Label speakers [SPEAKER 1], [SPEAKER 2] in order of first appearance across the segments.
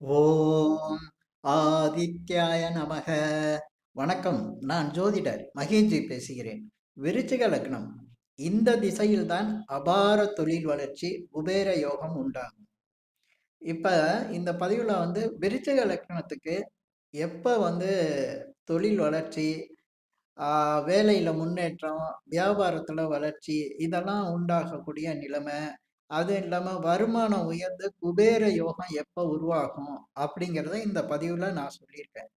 [SPEAKER 1] ஓம் ஆதித்யாய நமக. வணக்கம். நான் ஜோதிடர் மகேஜி பேசுகிறேன். விருச்சிக லக்னம். இந்த திசையில்தான் அபார தொழில் வளர்ச்சி குபேர யோகம் உண்டாகும். இப்ப இந்த பதிவுல வந்து விருச்சிக லக்னத்துக்கு எப்ப வந்து தொழில் வளர்ச்சி வேலையில முன்னேற்றம் வியாபாரத்துல வளர்ச்சி இதெல்லாம் உண்டாகக்கூடிய நிலைமை அது இல்லாமல் வருமானம் உயர்ந்து குபேர யோகம் எப்போ உருவாகும் அப்படிங்கிறத இந்த பதிவில் நான் சொல்லியிருக்கேன்.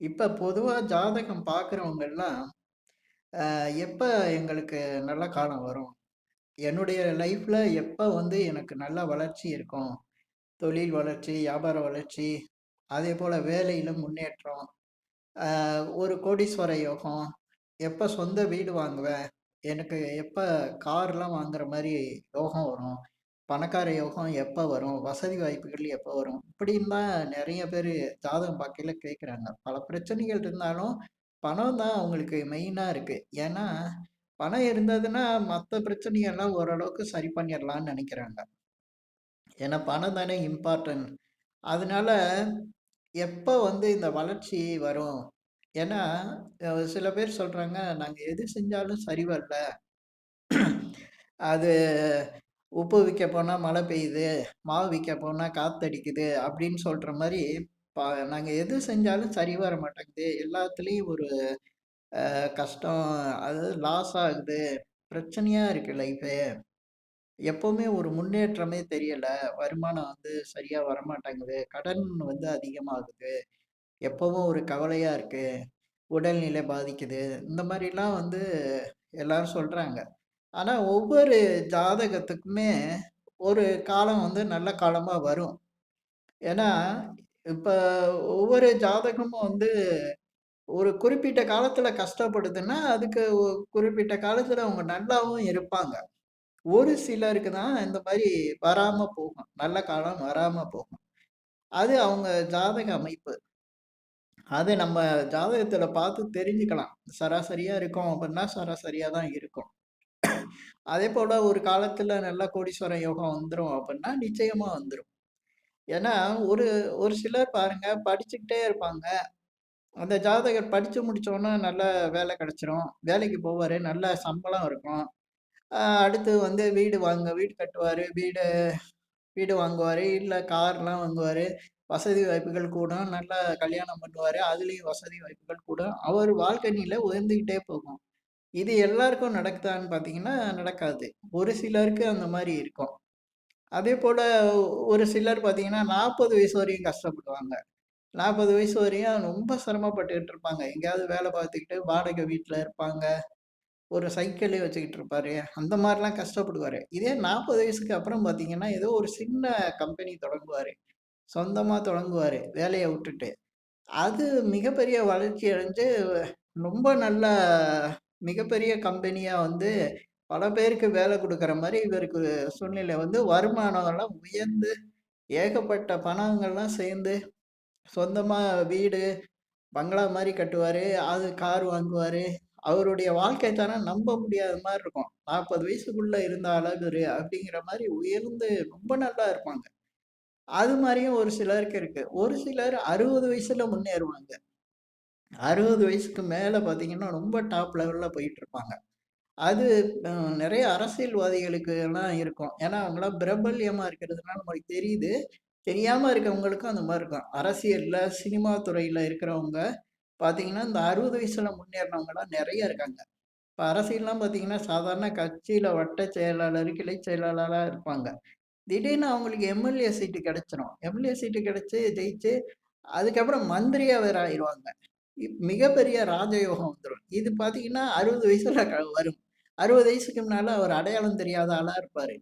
[SPEAKER 1] இப்போ பொதுவாக ஜாதகம் பார்க்குறவங்கெல்லாம் எப்போ எங்களுக்கு நல்ல காலம் வரும்? என்னுடைய லைஃப்பில் எப்போ வந்து எனக்கு நல்ல வளர்ச்சி இருக்கும்? தொழில் வளர்ச்சி வியாபார வளர்ச்சி அதே போல் வேலையில் முன்னேற்றம் ஒரு கோடீஸ்வர யோகம் எப்போ சொந்த வீடு வாங்குவேன்? எனக்கு எப்போ கார்லாம் வாங்குற மாதிரி யோகம் வரும்? பணக்கார யோகம் எப்போ வரும்? வசதி வாய்ப்புகள் எப்போ வரும்? இப்படின்னு தான் நிறைய பேர் ஜாதகம் பார்க்கையில் கேட்குறாங்க பல பிரச்சனைகள் இருந்தாலும் பணம் தான் அவங்களுக்கு மெயினாக இருக்குது ஏன்னா பணம் இருந்ததுன்னா மற்ற பிரச்சனைகள்லாம் ஓரளவுக்கு சரி பண்ணிடலான்னு நினைக்கிறாங்க. ஏன்னா பணம் தானே இம்பார்ட்டன்ட் அதனால எப்போ வந்து இந்த வளர்ச்சி வரும்? ஏன்னா, சில பேர் சொல்றாங்க, "நாங்க எது செஞ்சாலும் சரி வரல." அது உப்பு விற்க போனா மழை பெய்யுது, மாவு விற்க போனா காத்தடிக்குது அப்படின்னு சொல்ற மாதிரி பா நாங்க எது செஞ்சாலும் சரி வர மாட்டேங்குது. எல்லாத்துலேயும் ஒரு கஷ்டம், அது லாஸ் ஆகுது. பிரச்சனையா இருக்கு லைஃபு. எப்பவுமே ஒரு முன்னேற்றமே தெரியல. வருமானம் வந்து சரியா வரமாட்டேங்குது. கடன் வந்து அதிகமாகுது. எப்பவும் ஒரு கவலையாக இருக்குது உடல்நிலை பாதிக்குது. இந்த மாதிரிலாம் வந்து எல்லாரும் சொல்கிறாங்க ஆனால் ஒவ்வொரு ஜாதகத்துக்குமே ஒரு காலம் வந்து நல்ல காலமாக வரும். ஏன்னா, இப்போ ஒவ்வொரு ஜாதகமும் வந்து ஒரு குறிப்பிட்ட காலத்தில் கஷ்டப்படுதுன்னா, அதுக்கு குறிப்பிட்ட காலத்தில் அவங்க நல்லாவும் இருப்பாங்க. ஒரு சிலருக்கு தான் இந்த மாதிரி வராமல் போகும். நல்ல காலம் வராமல் போகும். அது அவங்க ஜாதக அமைப்பு. அது நம்ம ஜாதகத்துல பார்த்து தெரிஞ்சுக்கலாம். சராசரியா இருக்கும் அப்படின்னா, சராசரியா தான் இருக்கும். அதே போல ஒரு காலத்துல நல்ல கோடீஸ்வர யோகம் வந்துடும் அப்படின்னா, நிச்சயமா வந்துடும் ஏன்னா, ஒரு ஒரு சிலர் பாருங்க படிச்சுக்கிட்டே இருப்பாங்க. அந்த ஜாதகர் படிச்சு முடிச்சோன்னா நல்ல வேலை கிடைச்சிரும். வேலைக்கு போவாரு. நல்ல சம்பளம் இருக்கும். அடுத்து வந்து வீடு வாங்க வீடு கட்டுவாரு. வீடு வீடு வாங்குவாரு. இல்லை கார்லாம் வாங்குவாரு. வசதி வாய்ப்புகள் கூடும். நல்லா கல்யாணம் பண்ணுவார் அதுலேயும் வசதி வாய்ப்புகள் கூடும். அவர் வாழ்க்கையில் உயர்ந்துக்கிட்டே போகும். இது எல்லாருக்கும் நடக்குதான்னு பார்த்தீங்கன்னா, நடக்காது. ஒரு சிலருக்கு அந்த மாதிரி இருக்கும். அதே போல் ஒரு சிலர் பார்த்தீங்கன்னா, 40 வயசு வரையும் கஷ்டப்படுவாங்க. 40 வயசு வரையும் ரொம்ப சிரமப்பட்டுக்கிட்டு இருப்பாங்க. எங்கேயாவது வேலை பார்த்துக்கிட்டு வாடகை வீட்டில் இருப்பாங்க. ஒரு சைக்கிளே வச்சுக்கிட்டு இருப்பாரு. அந்த மாதிரிலாம் கஷ்டப்படுவார் இதே 40 வயசுக்கு அப்புறம் பார்த்தீங்கன்னா, ஏதோ ஒரு சின்ன கம்பெனி தொடங்குவார் சொந்தமாக தொடங்குவார் வேலையை விட்டுட்டு. அது மிகப்பெரிய வளர்ச்சி அடைஞ்சு, ரொம்ப நல்ல மிகப்பெரிய கம்பெனியாக வந்து, பல பேருக்கு வேலை கொடுக்குற மாதிரி இவருக்கு சூழ்நிலை வந்து வருமானம்லாம் உயர்ந்து, ஏகப்பட்ட பணங்கள்லாம் சேர்ந்து, சொந்தமாக வீடு, பங்களா மாதிரி கட்டுவார் அது கார் வாங்குவார் அவருடைய வாழ்க்கை தரம் நம்ப முடியாத மாதிரி இருக்கும். நாற்பது வயசுக்குள்ளே இருந்த அழகுரு அப்படிங்கிற மாதிரி உயர்ந்து ரொம்ப நல்லா இருப்பாங்க. அது மாதிரியும் ஒரு சிலருக்கு இருக்கு. ஒரு சிலர் 60 வயசுல முன்னேறுவாங்க. 60 வயசுக்கு மேல பார்த்தீங்கன்னா, ரொம்ப டாப் லெவல்ல போயிட்டுருப்பாங்க. அது நிறைய அரசியல்வாதிகளுக்கு எல்லாம் இருக்கும். ஏன்னா, அவங்கலாம் பிரபல்யமா இருக்கிறதுனால நம்மளுக்கு தெரியுது. தெரியாம இருக்கவங்களுக்கும் அந்த மாதிரி இருக்கும். அரசியல்ல, சினிமா துறையில இருக்கிறவங்க பார்த்தீங்கன்னா, இந்த 60 வயசுல முன்னேறினவங்கலாம் நிறைய இருக்காங்க. இப்ப அரசியல்லாம் பார்த்தீங்கன்னா, சாதாரண கட்சியில வட்ட செயலாளர், கிளை செயலாளராக இருப்பாங்க. திடீர்னு அவங்களுக்கு எம்எல்ஏ சீட்டு கிடைச்சிரும். எம்எல்ஏ சீட்டு கிடைச்சு ஜெயிச்சு, அதுக்கப்புறம் மந்திரியா வேற ஆயிருவாங்க. மிகப்பெரிய ராஜயோகம் வந்துரும். இது பார்த்தீங்கன்னா 60 வயசுல க வரும். 60 வயசுக்கு முன்னால அவர் அடையாளம் தெரியாத ஆளா இருப்பாரு.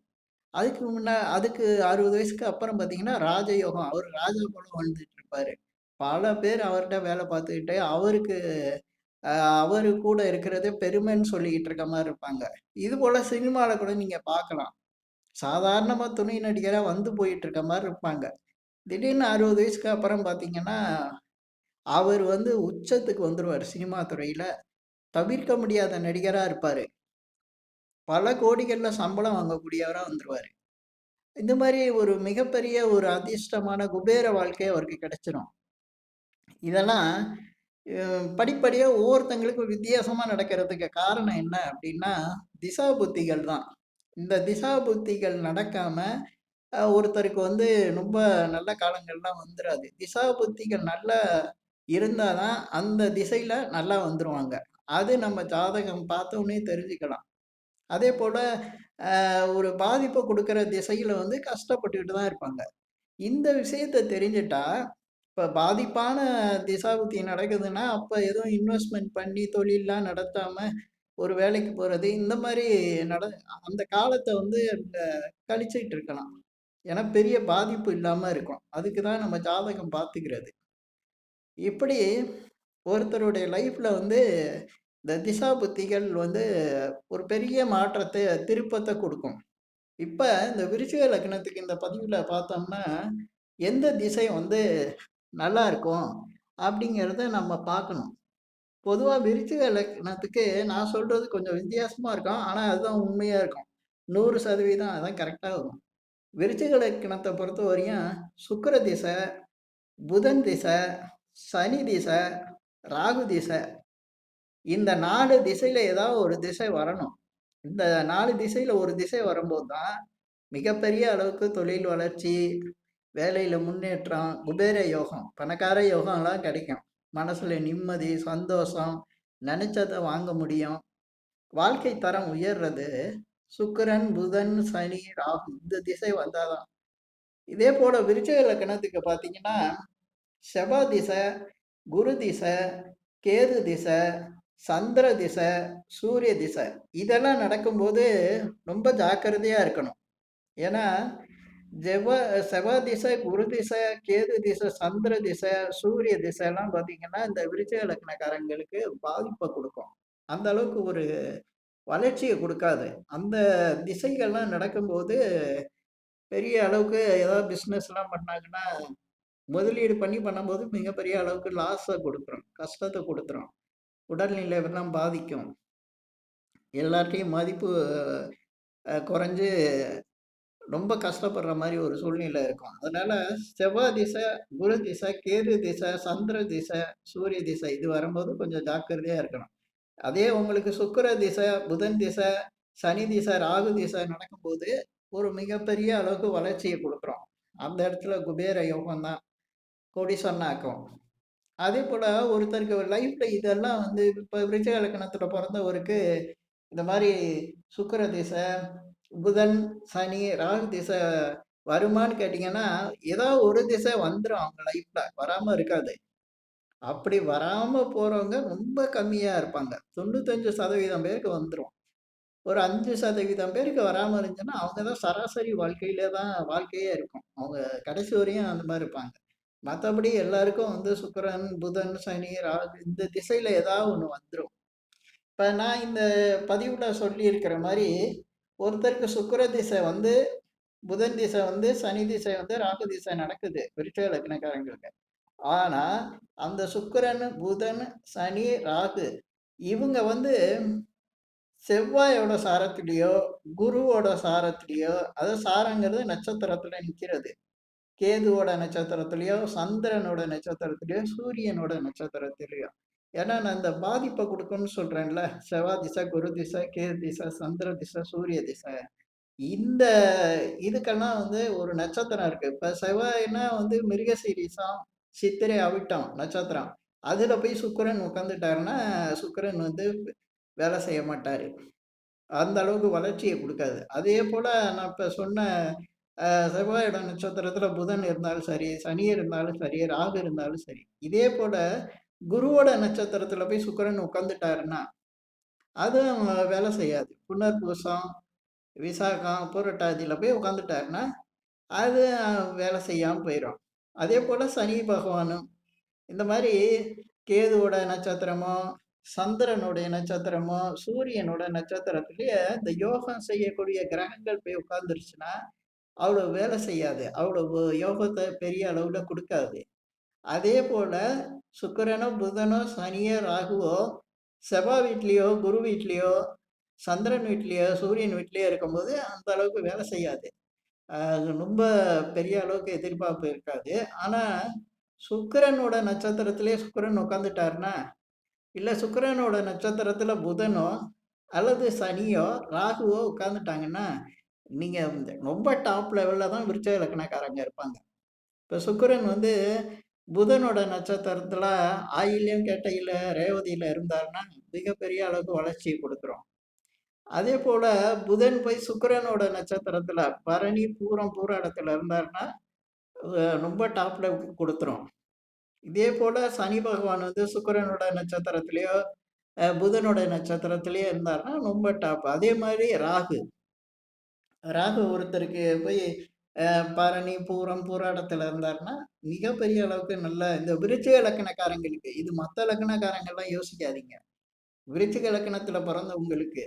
[SPEAKER 1] அதுக்கு முன்ன அதுக்கு 60 வயசுக்கு அப்புறம் பார்த்தீங்கன்னா, ராஜயோகம். அவர் ராஜா போல வாழ்ந்துட்டு இருப்பாரு. பல பேர் அவர்ட்ட வேலை பார்த்துக்கிட்டு, அவருக்கு அ அவரு கூட இருக்கிறது பெருமைன்னு சொல்லிக்கிட்டு இருக்க மாரி இருப்பாங்க. இது போல சினிமால கூட நீங்க பார்க்கலாம். சாதாரணமாக துணை நடிகராக வந்து போயிட்டு இருக்க மாதிரி இருப்பாங்க. திடீர்னு 60 வயசுக்கு அப்புறம் பார்த்தீங்கன்னா, அவர் வந்து உச்சத்துக்கு வந்துடுவார் சினிமா துறையில் தவிர்க்க முடியாத நடிகராக இருப்பார் பல கோடிகளில் சம்பளம் வாங்கக்கூடியவராக வந்துடுவார் இந்த மாதிரி ஒரு மிகப்பெரிய ஒரு அதிர்ஷ்டமான குபேர வாழ்க்கை அவருக்கு கிடைச்சிரும். இதெல்லாம் படிப்படியாக ஒவ்வொருத்தங்களுக்கும் வித்தியாசமாக நடக்கிறதுக்கு காரணம் என்ன அப்படின்னா திசா புத்திகள் தான். இந்த திசா புத்திகள் நடக்காம ஒருத்தருக்கு வந்து ரொம்ப நல்ல காலங்கள்லாம் வந்துடாது திசா புத்திகள் நல்லா இருந்தால் தான் அந்த திசையில் நல்லா வந்துடுவாங்க அது நம்ம ஜாதகம் பார்த்தோன்னே தெரிஞ்சுக்கலாம். அதே போல் ஒரு பாதிப்பை கொடுக்குற திசையில் வந்து கஷ்டப்பட்டுக்கிட்டு தான் இருப்பாங்க. இந்த விஷயத்த தெரிஞ்சிட்டா இப்போ பாதிப்பான திசாபுத்தி நடக்குதுன்னா, அப்போ எதுவும் இன்வெஸ்ட்மெண்ட் பண்ணி தொழிலெலாம் நடத்தாமல் ஒரு வேலைக்கு போகிறது இந்த மாதிரி நட அந்த காலத்தை வந்து கழிச்சிட்டு இருக்கலாம். ஏன்னா பெரிய பாதிப்பு இல்லாமல் இருக்கும். அதுக்கு தான் நம்ம ஜாதகம் பார்த்துக்கிறது. இப்படி ஒருத்தருடைய லைஃப்பில் வந்து இந்த திசா புத்திகள் வந்து ஒரு பெரிய மாற்றத்தை திருப்பத்தை கொடுக்கும் இப்போ இந்த விருச்சிக லக்னத்துக்கு இந்த பதிவில் பார்த்தோம்னா, எந்த திசை வந்து நல்லா இருக்கும் அப்படிங்கிறத நம்ம பார்க்கணும். பொதுவாக விருச்சிக லக்னத்துக்கு நான் சொல்றது கொஞ்சம் வித்தியாசமா இருக்கும். ஆனால் அதுதான் உண்மையா இருக்கும். 100% அதான் கரெக்டாக வரும். விருச்சிக பொறுத்த பொறுத்தவரையும் சுக்கர திசை, புதன் திசை, சனி திசை, ராகு திசை. இந்த நாலு திசையில ஏதாவது ஒரு திசை வரணும். இந்த நாலு திசையில ஒரு திசை வரும்போது தான், மிகப்பெரிய அளவுக்கு தொழில் வளர்ச்சி, வேலையில முன்னேற்றம், குபேர யோகம், பணக்கார யோகம்லாம் கிடைக்கும். மனசுல நிம்மதி, சந்தோஷம், நெனச்சத வாங்க முடியும். வாழ்க்கை தரம் உயர்றது சுக்கரன் புதன், சனி, ராகு இந்த திசை வந்தாதான் இதே போல விருச்சக லக்னத்துக்கு பார்த்தீங்கன்னா, செவ்வாய் திசை, குரு திசை, கேது திசை, சந்திர திசை, சூரிய திசை இதெல்லாம் நடக்கும்போது ரொம்ப ஜாக்கிரதையா இருக்கணும். ஏன்னா, ஜெவ செவ்வா திசை, குரு திசை, கேது திசை, சந்திர திசை, சூரிய திசையெல்லாம் பார்த்தீங்கன்னா, இந்த விருச்ச இலக்கணக்காரங்களுக்கு பாதிப்பை கொடுக்கும் அந்த அளவுக்கு ஒரு வளர்ச்சியை கொடுக்காது அந்த திசைகள்லாம் நடக்கும்போது, பெரிய அளவுக்கு ஏதாவது பிஸ்னஸ்லாம் பண்ணாங்கன்னா, முதலீடு பண்ணி பண்ணும்போது மிகப்பெரிய அளவுக்கு லாஸை கொடுக்குறோம் கஷ்டத்தை குடுத்துரும். உடல்நிலைலாம் பாதிக்கும். எல்லாத்தையும் மதிப்பு குறைஞ்சு ரொம்ப கஷ்டப்படுற மாதிரி ஒரு சூழ்நிலை இருக்கும். அதனால செவ்வாய் திசை, குரு திசை, கேது திசை, சந்திர திசை, சூரிய திசை இது வரும்போது கொஞ்சம் ஜாக்கிரதையா இருக்கணும். அதே உங்களுக்கு சுக்கிர திசை, புதன் திசை, சனி திசை, ராகு திசை நடக்கும்போது, ஒரு மிகப்பெரிய அளவுக்கு வளர்ச்சியை கொடுக்குறோம் அந்த இடத்துல குபேர யோகம் தான் அதே போல ஒருத்தருக்கு லைஃப்ல இதெல்லாம் வந்து இப்போ விருச்சக லக்னத்துல பிறந்தவருக்கு இந்த மாதிரி சுக்கிர திசை, புதன், சனி, ராகு திசை வருமான்னு கேட்டீங்கன்னா, ஏதாவது ஒரு திசை வந்துடும் அவங்க லைஃப்ல. வராம இருக்காது. அப்படி வராம போறவங்க ரொம்ப கம்மியா இருப்பாங்க. 95% பேருக்கு வந்துடும் ஒரு அஞ்சு சதவீதம் பேருக்கு வராம இருந்துச்சுன்னா, அவங்க தான் சராசரி வாழ்க்கையில தான் வாழ்க்கையே இருக்கும். அவங்க கடைசி வரையும் அந்த மாதிரி இருப்பாங்க. மற்றபடி எல்லாருக்கும் வந்து சுக்கரன் புதன், சனி, ராகு இந்த திசையில ஏதாவது ஒன்று வந்துடும் இப்போ நான் இந்த பதிவுல சொல்லியிருக்கிற மாதிரி ஒருத்தருக்கு சுக்கர திசை வந்து, புதன் திசை வந்து, சனி திசை வந்து, ராகு திசை நடக்குது. விருட்ச லக்னக்காரங்களுக்கு. ஆனா, அந்த சுக்கரன் புதன், சனி, ராகு இவங்க வந்து செவ்வாயோட சாரத்திலேயோ குருவோட சாரத்திலேயோ அதாவது சாரங்கிறது நட்சத்திரத்துல நிற்கிறது கேதுவோட நட்சத்திரத்திலயோ, சந்திரனோட நட்சத்திரத்திலயோ, சூரியனோட நட்சத்திரத்திலயோ. ஏன்னா நான் இந்த பாதிப்பை குடுக்கும்னு சொல்றேன்ல. செவ்வாய் திசை, குரு திசை, கேது திசை, சந்திர திசை, சூரிய திசை. இந்த இதுக்கெல்லாம் வந்து ஒரு நட்சத்திரம் இருக்கு. இப்ப செவ்வாய்னா வந்து மிருகசீரிஷம், சித்திரை, அவிட்டம் நட்சத்திரம். அதுல போய் சுக்கிரன் உட்காந்துட்டாருன்னா, சுக்கரன் வந்து வேலை செய்ய மாட்டாரு. அந்த அளவுக்கு வளர்ச்சியை கொடுக்காது அதே போல நான் இப்ப சொன்ன அ செவ்வாயோட நட்சத்திரத்துல புதன் இருந்தாலும் சரி, சனி இருந்தாலும் சரி, ராகு இருந்தாலும் சரி. இதே போல குருவோட நட்சத்திரத்துல போய் சுக்கிரன் உட்காந்துட்டாருன்னா, அதுவும் வேலை செய்யாது. புனர்பூசம், விசாகம், புரட்டாதியில் போய் உட்காந்துட்டாருன்னா, அது வேலை செய்யாமல் போயிடும் அதே போல் சனி பகவானும் இந்த மாதிரி கேதுவோட நட்சத்திரமோ, சந்திரனுடைய நட்சத்திரமோ, சூரியனோட நட்சத்திரத்திலேயே இந்த யோகம் செய்யக்கூடிய கிரகங்கள் போய் உட்காந்துருச்சுன்னா அவ்வளோ வேலை செய்யாது. அவ்வளோ யோகத்தை பெரிய அளவில் கொடுக்காது அதே போல் சுக்கரனோ புதனோ, சனியோ, ராகுவோ செவ்வாய் வீட்லேயோ குரு வீட்லேயோ சந்திரன் வீட்லேயோ சூரியன் வீட்லேயோ இருக்கும்போது அந்த அளவுக்கு வேலை செய்யாது. அது ரொம்ப பெரிய அளவுக்கு எதிர்பார்ப்பு இருக்காது. ஆனால் சுக்கரனோட நட்சத்திரத்திலே சுக்கிரன் உட்காந்துட்டாருன்னா, இல்லை சுக்கரனோட நட்சத்திரத்தில் புதனோ, அல்லது சனியோ, ராகுவோ உட்காந்துட்டாங்கன்னா, நீங்கள் இந்த ரொம்ப டாப் லெவலில் தான் விருச்ச இலக்கணக்காரங்க இருப்பாங்க. இப்போ சுக்கிரன் வந்து புதனோட நட்சத்திரத்தில ஆயில்யம், கேட்டையில, ரேவதியில இருந்தாருன்னா, மிகப்பெரிய அளவுக்கு வளர்ச்சிய குடுத்துரும். அதேபோல புதன் போய் சுக்கிரனோட நட்சத்திரத்தில பரணி, பூரம், பூராடத்தில இருந்தாருன்னா, அ ரொம்ப டாப் லெவலுக்கு குடுத்துரும். இதே போல சனி பகவான் வந்து சுக்கிரனோட நட்சத்திரத்திலயோ, புதனோட நட்சத்திரத்திலயோ இருந்தாருன்னா ரொம்ப டாப். அதே மாரி ராகு. ராகு ஒருத்தருக்கு போய் பரணி, பூரம், போராட்டத்துல இருந்தாருன்னா, மிகப்பெரிய அளவுக்கு நல்ல இந்த விருச்சிக இலக்கணக்காரங்களுக்கு இது மற்ற இலக்கணக்காரங்கள்லாம் யோசிக்காதீங்க. விருச்சிக பிறந்த பிறந்தவங்களுக்கு.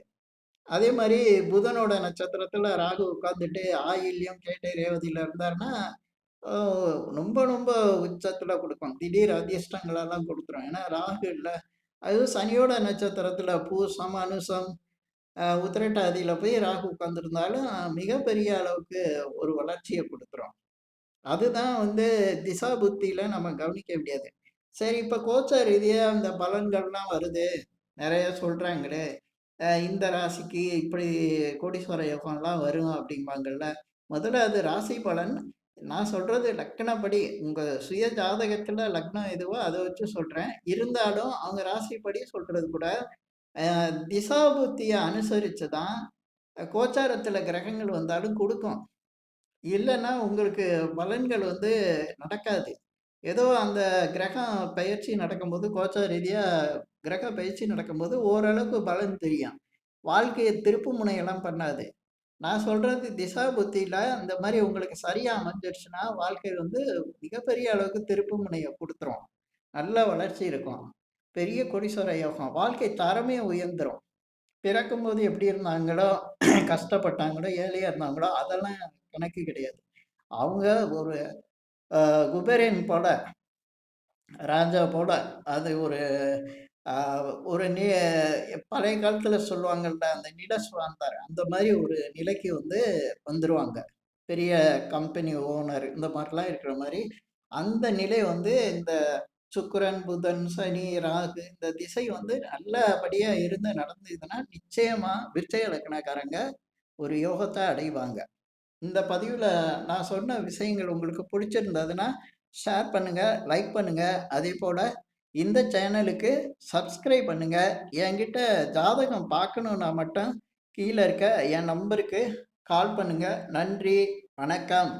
[SPEAKER 1] அதே மாதிரி புதனோட நட்சத்திரத்துல ராகு உட்கார்ந்துட்டு ஆயில்யம், கேட்டை, ரேவதியில இருந்தாருன்னா, ரொம்ப ரொம்ப உச்சத்துல கொடுக்கும் திடீர் அதிர்ஷ்டங்களெல்லாம் கொடுத்துரும் ஏன்னா ராகு இல்லை அதுவும் சனியோட நட்சத்திரத்துல பூசம், அனுசம், அ உத்திரட்டாதியில போய் ராகு உட்கார்ந்திருந்தாலும், மிகப்பெரிய அளவுக்கு ஒரு வளர்ச்சிய குடுத்துரும். அதுதான் வந்து திசா புத்தியில நம்ம கவனிக்க முடியாது சரி இப்ப கோச்ச ரீதியா அந்த பலன்கள்லாம் வருது. நெறைய சொல்றாங்களே. அ இந்த ராசிக்கு இப்படி கோடீஸ்வர யோகம்லாம் வரும் அப்படிம்பாங்கல்ல. முதல்ல அது ராசி பலன். நான் சொல்றது லக்னப்படி. உங்க சுய ஜாதகத்துல லக்னம் எதுவோ அத வச்சு சொல்றேன். இருந்தாலும் அவங்க ராசிப்படி சொல்றது கூட, திசாபுத்தியை அனுசரித்து தான் கோச்சாரத்தில் கிரகங்கள் வந்தாலும் கொடுக்கும் இல்லைன்னா உங்களுக்கு பலன்கள் வந்து நடக்காது. ஏதோ அந்த கிரகம் பயிற்சி நடக்கும்போது கோச்சார ரீதியாக கிரக பயிற்சி நடக்கும்போது ஓரளவுக்கு பலன் தெரியும். வாழ்க்கையை திருப்பு முனையெல்லாம் பண்ணாது. நான் சொல்கிறது திசா புத்தியில் இந்த மாதிரி உங்களுக்கு சரியாக அமைஞ்சிருச்சுன்னா, வாழ்க்கை வந்து மிகப்பெரிய அளவுக்கு திருப்பு முனையை கொடுத்துரும் நல்ல வளர்ச்சி இருக்கும். பெரிய கோடீஸ்வர யோகம். வாழ்க்கை தரமே உயர்ந்துரும். பிறக்கும்போது எப்படி இருந்தாங்களோ, கஷ்டப்பட்டாங்களோ, ஏழையா இருந்தாங்களோ, அதெல்லாம் கணக்கு கிடையாது. அவங்க ஒரு குபேரன் போல, ராஜா போல, அது ஒரு ஒரு நி பழைய காலத்துல சொல்லுவாங்கல்ல, அந்த நிலசுவாந்தார். அந்த மாரி ஒரு நிலைக்கு வந்து வந்துருவாங்க. பெரிய கம்பெனி ஓனர் இந்த மாரிலாம் இருக்கிற மாரி, அந்த நிலை வந்து இந்த சுக்கரன் புதன், சனி, ராகு இந்த திசை வந்து நல்லபடியா இருந்து நடந்ததுன்னா, நிச்சயமா விருச்சிக லக்னக்காரங்க ஒரு யோகத்தை அடைவாங்க. இந்த பதிவில் நான் சொன்ன விஷயங்கள் உங்களுக்கு பிடிச்சிருந்ததுன்னா ஷேர் பண்ணுங்க, லைக் பண்ணுங்க. அதேபோல இந்த சேனலுக்கு சப்ஸ்கிரைப் பண்ணுங்க. என்கிட்ட ஜாதகம் பார்க்கணும்னா மட்டும் கீழே இருக்க என் நம்பருக்கு கால் பண்ணுங்க. நன்றி, வணக்கம்.